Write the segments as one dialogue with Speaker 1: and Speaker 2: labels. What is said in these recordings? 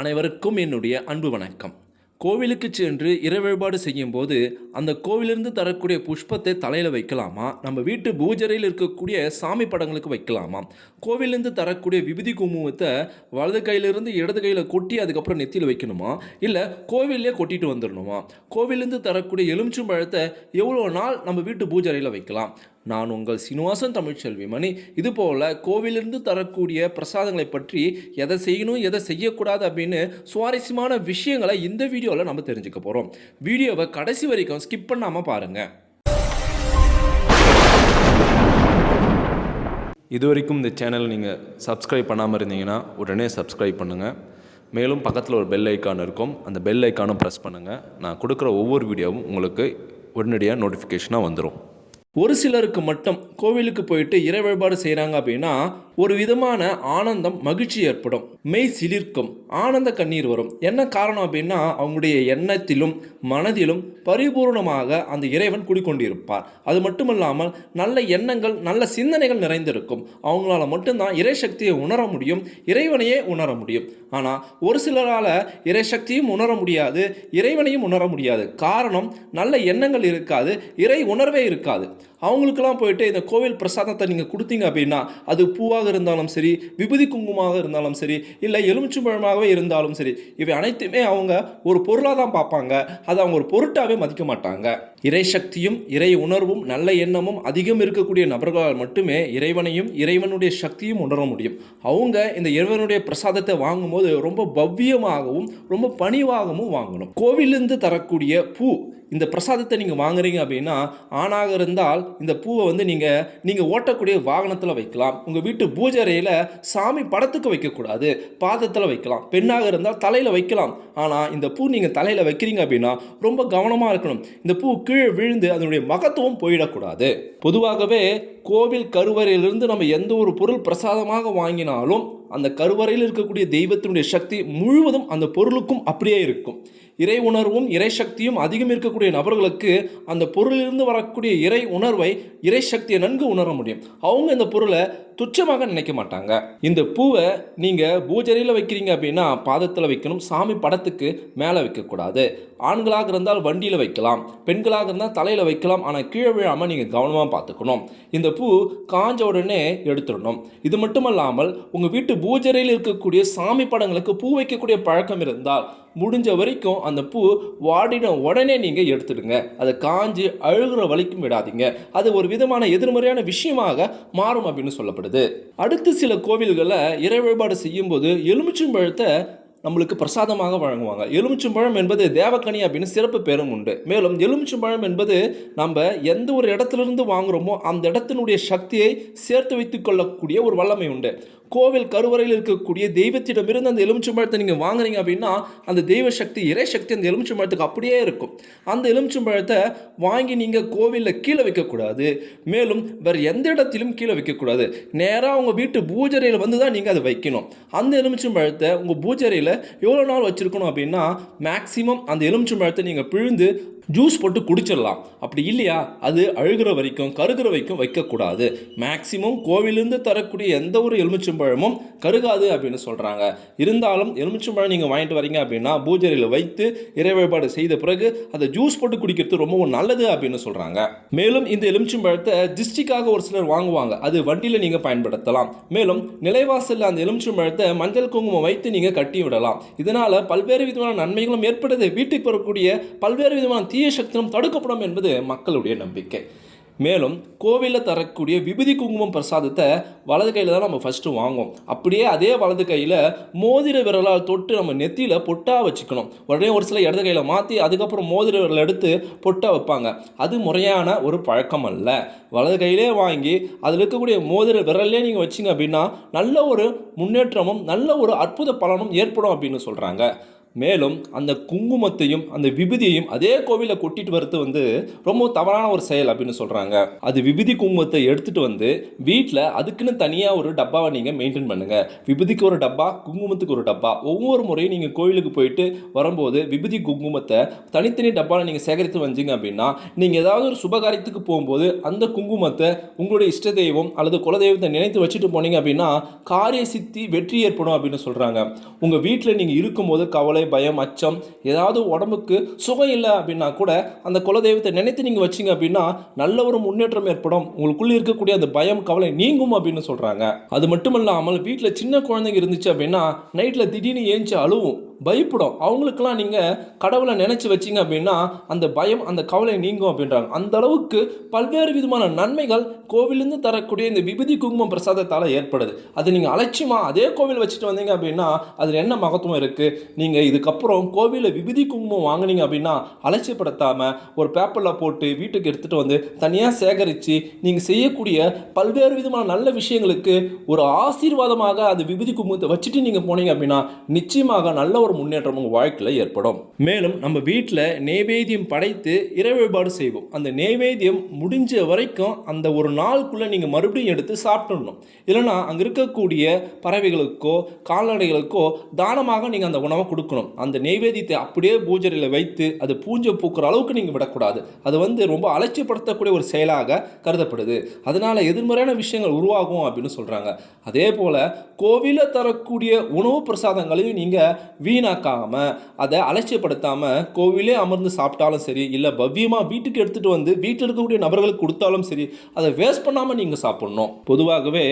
Speaker 1: அனைவருக்கும் என்னுடைய அன்பு வணக்கம். கோவிலுக்கு சென்று இறை செய்யும்போது அந்த கோவிலிருந்து தரக்கூடிய புஷ்பத்தை தலையில் வைக்கலாமா? நம்ம வீட்டு பூஜரையில் இருக்கக்கூடிய சாமி படங்களுக்கு வைக்கலாமா? கோவிலிருந்து தரக்கூடிய விபூதி குங்குமத்தை வலது கையிலிருந்து இடது கையில் கொட்டி அதுக்கப்புறம் நெத்தியில் வைக்கணுமா? இல்லை கோவிலே கொட்டிட்டு வந்துடணுமா கோவிலிருந்து தரக்கூடிய எலுமிச்சும் பழத்தை எவ்வளோ நாள் நம்ம வீட்டு பூஜரையில் வைக்கலாம்? நான் உங்கள் சீனிவாசன் தமிழ்ச்செல்வி. மணி இதுபோல் கோவிலிருந்து தரக்கூடிய பிரசாதங்களை பற்றி எதை செய்யணும் எதை செய்யக்கூடாது அப்படின்னு சுவாரஸ்யமான விஷயங்களை இந்த வீடியோவில் நம்ம தெரிஞ்சுக்க போகிறோம் வீடியோவை கடைசி வரைக்கும் ஸ்கிப் பண்ணாமல் பாருங்கள்
Speaker 2: இது வரைக்கும் இந்த சேனல் நீங்கள் சப்ஸ்கிரைப் பண்ணாமல் இருந்தீங்கன்னா உடனே சப்ஸ்கிரைப் பண்ணுங்கள் மேலும் பக்கத்தில் ஒரு பெல் ஐக்கான் இருக்கும். அந்த பெல் ஐக்கானும் ப்ரெஸ் பண்ணுங்கள் நான் கொடுக்குற ஒவ்வொரு வீடியோவும் உங்களுக்கு உடனடியாக நோட்டிஃபிகேஷனாக வந்துடும்
Speaker 1: ஒரு சிலருக்கு மட்டும் கோவிலுக்கு போயிட்டு இறை வழிபாடு செய்கிறாங்க அப்படின்னா ஒரு விதமான ஆனந்தம் மகிழ்ச்சி ஏற்படும். மெய் சிலிர்க்கும். ஆனந்த கண்ணீர் வரும். என்ன காரணம் அப்படின்னா அவங்களுடைய எண்ணத்திலும் மனதிலும் பரிபூர்ணமாக அந்த இறைவன் குடிக்கொண்டிருப்பார். அது மட்டுமல்லாமல் நல்ல எண்ணங்கள் நல்ல சிந்தனைகள் நிறைந்திருக்கும். அவங்களால மட்டும்தான் இறை சக்தியை உணர முடியும் இறைவனையே உணர முடியும். ஆனால் ஒரு சிலரால் இறை சக்தியும் உணர முடியாது இறைவனையும் உணர முடியாது. காரணம் நல்ல எண்ணங்கள் இருக்காது இறை உணர்வே இருக்காது. அவங்களுக்கெல்லாம் போயிட்டு இந்த கோவில் பிரசாதத்தை நீங்கள் கொடுத்தீங்க அப்படின்னா அது பூவாக இருந்தாலும் சரி விபூதி குங்குமமாக இருந்தாலும் சரி இல்லை பொருளாகவே இருந்தாலும் சரி இவை அனைத்துமே அவங்க ஒரு பொருளாக தான் பார்ப்பாங்க. அதை அவங்க ஒரு பொருட்டாகவே மதிக்க மாட்டாங்க. இறை சக்தியும் இறை உணர்வும் நல்ல எண்ணமும் அதிகம் இருக்கக்கூடிய நபர்களால் மட்டுமே இறைவனையும் இறைவனுடைய சக்தியும் உணர முடியும். அவங்க இந்த இறைவனுடைய பிரசாதத்தை வாங்கும்போது ரொம்ப பவ்யமாகவும் ரொம்ப பணிவாகவும் வாங்கணும். கோவிலிருந்து தரக்கூடிய பூ இந்த பிரசாதத்தை நீங்கள் வாங்குறீங்க அப்படின்னா ஆணாக இருந்தால் இந்த பூவை வந்து நீங்கள் நீங்கள் ஓட்டக்கூடிய வாகனத்தில் வைக்கலாம். உங்கள் வீட்டு பூஜை அறையில் சாமி படத்துக்கு வைக்கக்கூடாது. பாதத்தில் வைக்கலாம். பெண்ணாக இருந்தால் தலையில் வைக்கலாம். ஆனால் இந்த பூ நீங்கள் தலையில் வைக்கிறீங்க அப்படின்னா ரொம்ப கவனமாக இருக்கணும். இந்த பூ கீழே விழுந்து அதனுடைய மகத்துவம் போயிடக்கூடாது. பொதுவாகவே கோவில் கருவறையிலிருந்து நம்ம எந்த ஒரு பொருள் பிரசாதமாக வாங்கினாலும் அந்த கருவறையில் இருக்கக்கூடிய தெய்வத்தினுடைய சக்தி முழுவதும் அந்த பொருளுக்கும் அப்படியே இருக்கும். இறை உணர்வும் இறை சக்தியும் அதிகம் இருக்கக்கூடிய நபர்களுக்கு அந்த பொருளிலிருந்து வரக்கூடிய இறை உணர்வை இறை சக்தியை நன்கு உணர முடியும். அவங்க இந்த பொருளை துச்சமாக நினைக்க மாட்டாங்க. இந்த பூவை நீங்கள் பூஜரையில் வைக்கிறீங்க அப்படின்னா பாதத்தில் வைக்கணும் சாமி படத்துக்கு மேலே வைக்கக்கூடாது. ஆண்களாக இருந்தால் வண்டியில் வைக்கலாம் பெண்களாக இருந்தால் தலையில் வைக்கலாம் ஆனால் கீழே விழாமல் நீங்கள் கவனமாக பார்த்துக்கணும். இந்த பூ காஞ்ச உடனே எடுத்துடணும். இது மட்டுமல்லாமல் உங்கள் வீட்டு பூஜரையில் இருக்கக்கூடிய சாமி படங்களுக்கு பூ வைக்கக்கூடிய பழக்கம் இருந்தால் முடிஞ்ச வரைக்கும் அந்த பூ வாடின உடனே நீங்கள் எடுத்துடுங்க. அதை காஞ்சி அழுகிற வரைக்கும் விடாதீங்க. அது ஒரு விதமான எதிர்மறையான விஷயமாக மாறும் அப்படின்னு சொல்லப்படுது. அடுத்து சில கோவில்களில் இறை வழிபாடு செய்யும்போது எலுமிச்சம்பழத்தை நம்மளுக்கு பிரசாதமாக வழங்குவாங்க. எலுமிச்சம்பழம் என்பது தேவக்கனி அப்படின்னு சிறப்பு பேரும் உண்டு. மேலும் எலுமிச்சம்பழம் என்பது நம்ம எந்த ஒரு இடத்துலேருந்து வாங்குகிறோமோ அந்த இடத்தினுடைய சக்தியை சேர்த்து வைத்துக்கொள்ளக்கூடிய ஒரு வல்லமை உண்டு. கோவில் கருவறையில் இருக்கக்கூடிய தெய்வத்திடமிருந்து அந்த எலுமிச்சம்பழத்தை நீங்கள் வாங்குறீங்க அப்படின்னா அந்த தெய்வ சக்தி இறை சக்தி அந்த எலுமிச்சம்பழத்துக்கு அப்படியே இருக்கும். அந்த எலுமிச்சம்பழத்தை வாங்கி நீங்கள் கோவிலில் கீழே வைக்கக்கூடாது. மேலும் வேறு எந்த இடத்திலும் கீழே வைக்கக்கூடாது. நேராக உங்கள் வீட்டு பூஜரையில் வந்து தான் நீங்கள் அதை வைக்கணும். அந்த எலுமிச்சம்பழத்தை உங்கள் பூஜரையில் எவ்வளோ நாள் வச்சுருக்கணும் அப்படின்னா மேக்ஸிமம் அந்த எலுமிச்சம்பழத்தை நீங்கள் பிழிந்து ஜூஸ் போட்டு குடிச்சிடலாம். அப்படி இல்லையா? அது அழுகிற வரைக்கும் கருகிற வரைக்கும் வைக்கக்கூடாது. மேக்சிமம் கோவிலிருந்து தரக்கூடிய எந்த ஒரு எலுமிச்சம்பழமும் கருகாது அப்படின்னு சொல்கிறாங்க இருந்தாலும் எலுமிச்சம்பழம் நீங்கள் வாங்கிட்டு வரீங்க அப்படின்னா பூஜையில் வைத்து இறை வழிபாடு செய்த பிறகு அதை ஜூஸ் போட்டு குடிக்கிறது ரொம்பவும் நல்லது அப்படின்னு சொல்கிறாங்க மேலும் இந்த எலுமிச்சம்பழத்தை டிஸ்டிக்காக ஒரு சிலர் வாங்குவாங்க. அது வண்டியில் நீங்கள் பயன்படுத்தலாம். மேலும் நிலைவாசலில் அந்த எலுமிச்சம்பழத்தை மஞ்சள் குங்குமம் வைத்து நீங்கள் கட்டி விடலாம். இதனால் பல்வேறு விதமான நன்மைகளும் ஏற்படுது. வீட்டுக்கு வரக்கூடிய பல்வேறு விதமான தீய சக்தியும் தடுக்கப்படும் என்பது மக்களுடைய நம்பிக்கை. மேலும் கோவிலில் தரக்கூடிய விபூதி குங்குமம் பிரசாதத்தை வலது கையில் தான் நம்ம ஃபஸ்ட்டு வாங்குவோம். அப்படியே அதே வலது கையில் மோதிர விரலால் தொட்டு நம்ம நெத்தியில் பொட்டா வச்சுக்கணும். உடனே ஒரு சில இடது கையில் மாற்றி அதுக்கப்புறம் மோதிர விரல் எடுத்து பொட்டா வைப்பாங்க. அது முறையான ஒரு பழக்கம் அல்ல. வலது கையிலே வாங்கி அதில் இருக்கக்கூடிய மோதிர விரல்லே நீங்கள் வச்சிங்க அப்படின்னா நல்ல ஒரு முன்னேற்றமும் நல்ல ஒரு அற்புத பலனும் ஏற்படும் அப்படின்னு சொல்கிறாங்க மேலும் அந்த குங்குமத்தையும் அந்த விபூதியையும் அதே கோவிலில் கொட்டிட்டு வரது வந்து ரொம்ப தவறான ஒரு செயல் அப்படின்னு சொல்கிறாங்க அது விபூதி குங்குமத்தை எடுத்துகிட்டு வந்து வீட்டில் அதுக்குன்னு தனியாக ஒரு டப்பாவை நீங்கள் மெயின்டைன் பண்ணுங்கள் விபூதிக்கு ஒரு டப்பா குங்குமத்துக்கு ஒரு டப்பா ஒவ்வொரு முறையும் நீங்கள் கோவிலுக்கு போயிட்டு வரும்போது விபூதி குங்குமத்தை தனித்தனி டப்பாவில் நீங்கள் சேகரித்து வந்தீங்க அப்படின்னா நீங்கள் ஏதாவது ஒரு சுபகாரியத்துக்கு போகும்போது அந்த குங்குமத்தை உங்களுடைய இஷ்ட தெய்வம் அல்லது குலதெய்வத்தை நினைத்து வச்சுட்டு போனீங்க அப்படின்னா காரிய சித்தி வெற்றி ஏற்படும் அப்படின்னு சொல்கிறாங்க உங்கள் வீட்டில் நீங்கள் இருக்கும்போது கவலை பயம் அச்சம் ஏதாவது உடம்புக்கு சுகம் இல்லை அப்படின்னா கூட அந்த குலதெய்வத்தை நினைத்து நீங்கள் வச்சிங்க அப்படின்னா நல்ல ஒரு முன்னேற்றம் ஏற்படும். உங்களுக்குள்ளே இருக்கக்கூடிய அந்த பயம் கவலை நீங்கும் அப்படின்னு சொல்கிறாங்க அது மட்டும் இல்லாமல் வீட்டில் சின்ன குழந்தைங்க இருந்துச்சு அப்படின்னா நைட்டில் திடீர்னு ஏஞ்சி அழுவும். பயப்படும். அவங்களுக்கெல்லாம் நீங்கள் கடவுளை நினச்சி வச்சிங்க அப்படின்னா அந்த பயம் அந்த கவலை நீங்கும் அப்படின்றாங்க. அந்த அளவுக்கு பல்வேறு விதமான நன்மைகள் கோவிலேருந்து தரக்கூடிய இந்த விபதி குங்குமம் பிரசாதத்தால் ஏற்படுது. அது நீங்கள் அலட்சியமாக அதே கோவில் வச்சுட்டு வந்தீங்க அப்படின்னா அதில் என்ன மகத்துவம் இருக்குது நீங்கள் இதுக்கப்புறம் கோவிலில் விபதி குங்குமம் வாங்குனீங்க அப்படின்னா அலட்சியப்படுத்தாமல் ஒரு பேப்பரில் போட்டு வீட்டுக்கு எடுத்துகிட்டு வந்து தனியாக சேகரித்து நீங்கள் செய்யக்கூடிய பல்வேறு விதமான நல்ல விஷயங்களுக்கு ஒரு ஆசீர்வாதமாக அந்த விபதி குங்குமத்தை வச்சுட்டு நீங்கள் போனீங்க அப்படின்னா நிச்சயமாக நல்ல ஒரு முன்னேற்றம் உங்கள் வாழ்க்கையில் ஏற்படும். மேலும் நம்ம வீட்டில் நெய்வேத்தியம் படைத்து இறை வழிபாடு செய்வோம். அந்த நெய்வேத்தியம் முடிஞ்ச வரைக்கும் அந்த ஒரு நாளுக்குள்ளே நீங்கள் மறுபடியும் எடுத்து சாப்பிட்டுடணும். இல்லைன்னா அங்கே இருக்கக்கூடிய பறவைகளுக்கோ கால்நடைகளுக்கோ தானமாக நீங்கள் அந்த உணவை கொடுக்கணும். அந்த நெய்வேத்தியத்தை அப்படியே பூஜையில் வைத்து அது பூஞ்சை பூக்கிற அளவுக்கு நீங்கள் விடக்கூடாது. அது வந்து ரொம்ப அலட்சியப்படுத்தக்கூடிய ஒரு செயலாக கருதப்படுது. அதனால் எதிர்மறையான விஷயங்கள் உருவாகும் அப்படின்னு சொல்கிறாங்க அதே போல் கோவிலில் தரக்கூடிய உணவு பிரசாதங்களையும் நீங்கள் வீ வீணாக்காமல் அதை அலட்சியப்படுத்தாமல் கோவிலே அமர்ந்து சாப்பிட்டாலும் சரி இல்லை பவ்யமாக வீட்டுக்கு எடுத்துகிட்டு வந்து வீட்டில் இருக்கக்கூடிய நபர்களுக்கு கொடுத்தாலும் சரி அதை வேஸ்ட் பண்ணாமல் நீங்கள் சாப்பிட்ணும். பொதுவாகவே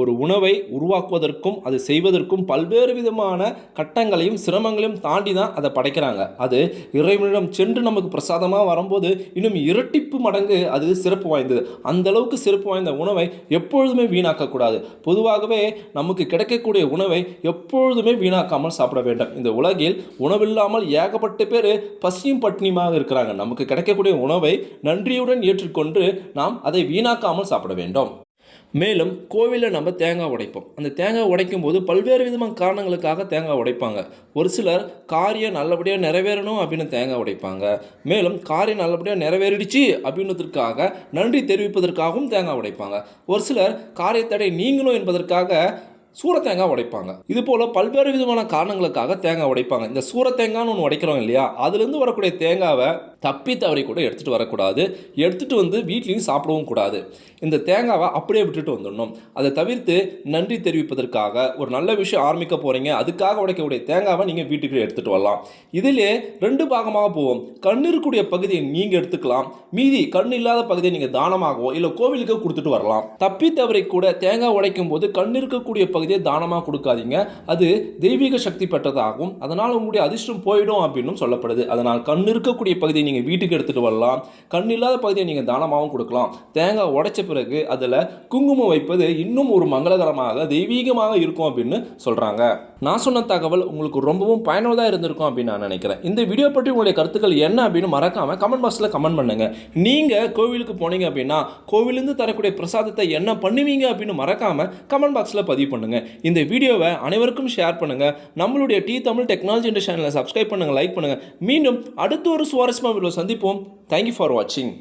Speaker 1: ஒரு உணவை உருவாக்குவதற்கும் அது செய்வதற்கும் பல்வேறு விதமான கட்டங்களையும் சிரமங்களையும் தாண்டி தான் அதை படைக்கிறாங்க. அது இறைவனிடம் சென்று நமக்கு பிரசாதமாக வரும்போது இன்னும் இரட்டிப்பு மடங்கு அது சிறப்பு வாய்ந்தது. அந்த அளவுக்கு சிறப்பு வாய்ந்த உணவை எப்பொழுதுமே வீணாக்கக்கூடாது. பொதுவாகவே நமக்கு கிடைக்கக்கூடிய உணவை எப்பொழுதுமே வீணாக்காமல் சாப்பிட வேண்டும். இந்த உலகில் உணவில்லாமல் ஏகப்பட்ட பேர் பசியும் பட்டினியுமாக இருக்கிறாங்க. நமக்கு கிடைக்கக்கூடிய உணவை நன்றியுடன் ஏற்றுக்கொண்டு நாம் அதை வீணாக்காமல் சாப்பிட வேண்டும். மேலும் கோவிலில் நம்ம தேங்காய் உடைப்போம். அந்த தேங்காய் உடைக்கும் போது பல்வேறு விதமான காரணங்களுக்காக தேங்காய் உடைப்பாங்க. ஒரு சிலர் காரியம் நல்லபடியாக நிறைவேறணும் அப்படின்னு தேங்காய் உடைப்பாங்க. மேலும் காரியம் நல்லபடியாக நிறைவேறிடுச்சு அப்படின்றதுக்காக நன்றி தெரிவிப்பதற்காகவும் தேங்காய் உடைப்பாங்க. ஒரு சிலர் காரியத்தடை நீங்களும் என்பதற்காக சூர தேங்காய் உடைப்பாங்க. இது போல் பல்வேறு விதமான காரணங்களுக்காக தேங்காய் உடைப்பாங்க. இந்த சூர தேங்காய்னு ஒன்று உடைக்கிறோம் இல்லையா? அதுலேருந்து வரக்கூடிய தேங்காவை தப்பி தவறி கூட எடுத்துகிட்டு வரக்கூடாது. எடுத்துகிட்டு வந்து வீட்லேயும் சாப்பிடவும் கூடாது. இந்த தேங்காவை அப்படியே விட்டுட்டு வந்துடணும். அதை தவிர்த்து நன்றி தெரிவிப்பதற்காக ஒரு நல்ல விஷயம் ஆரம்பிக்க போகிறீங்க அதுக்காக உடைக்கக்கூடிய தேங்காவை நீங்கள் வீட்டுக்கு எடுத்துகிட்டு வரலாம். இதிலே ரெண்டு பாகமாக போவோம். கண் இருக்கக்கூடிய பகுதியை நீங்கள் எடுத்துக்கலாம். மீதி கண் இல்லாத பகுதியை நீங்கள் தானமாகவோ இல்லை கோவிலுக்கு கொடுத்துட்டு வரலாம். தப்பி தவறி கூட தேங்காய் உடைக்கும் போது கண் இருக்கக்கூடிய பகுதியை தானமாக கொடுக்காதீங்க. அது தெய்வீக சக்தி பெற்றதாகும். அதனால் உங்களுடைய அதிர்ஷ்டம் போயிடும் அப்படின்னு சொல்லப்படுது. அதனால் கண் இருக்கக்கூடிய பகுதியை நீங்கள் வீட்டுக்கு எடுத்துகிட்டு வரலாம். கண் இல்லாத பகுதியை நீங்கள் தானமாகவும் கொடுக்கலாம். தேங்காய் உடைச்ச பிறகு அதில் குங்குமம் வைப்பது இன்னும் ஒரு மங்களகரமாக தெய்வீகமாக இருக்கும் அப்படின்னு சொல்கிறாங்க நான் சொன்ன தகவல் உங்களுக்கு ரொம்பவும் பயனுள்ளதாக இருந்திருக்கும் அப்படின்னு நான் நினைக்கிறேன். இந்த வீடியோ பற்றி உங்களுடைய கருத்துக்கள் என்ன அப்படின்னு மறக்காமல் கமெண்ட் பாக்ஸில் கமெண்ட் பண்ணுங்கள் நீங்கள் கோவிலுக்கு போனீங்க அப்படின்னா கோவிலேருந்து தரக்கூடிய பிரசாதத்தை என்ன பண்ணுவீங்க அப்படின்னு மறக்காமல் கமெண்ட் பாக்ஸில் பதிவு பண்ணுங்கள் இந்த வீடியோவை அனைவருக்கும் ஷேர் பண்ணுங்கள் நம்மளுடைய டி தமிழ் டெக்னாலஜி என்ற சேனலை சப்ஸ்கிரைப் பண்ணுங்கள் லைக் பண்ணுங்கள் மீண்டும் அடுத்த ஒரு சுவாரஸ்யமாக சந்திப்போம். தேங்க்யூ ஃபார் வாட்சிங்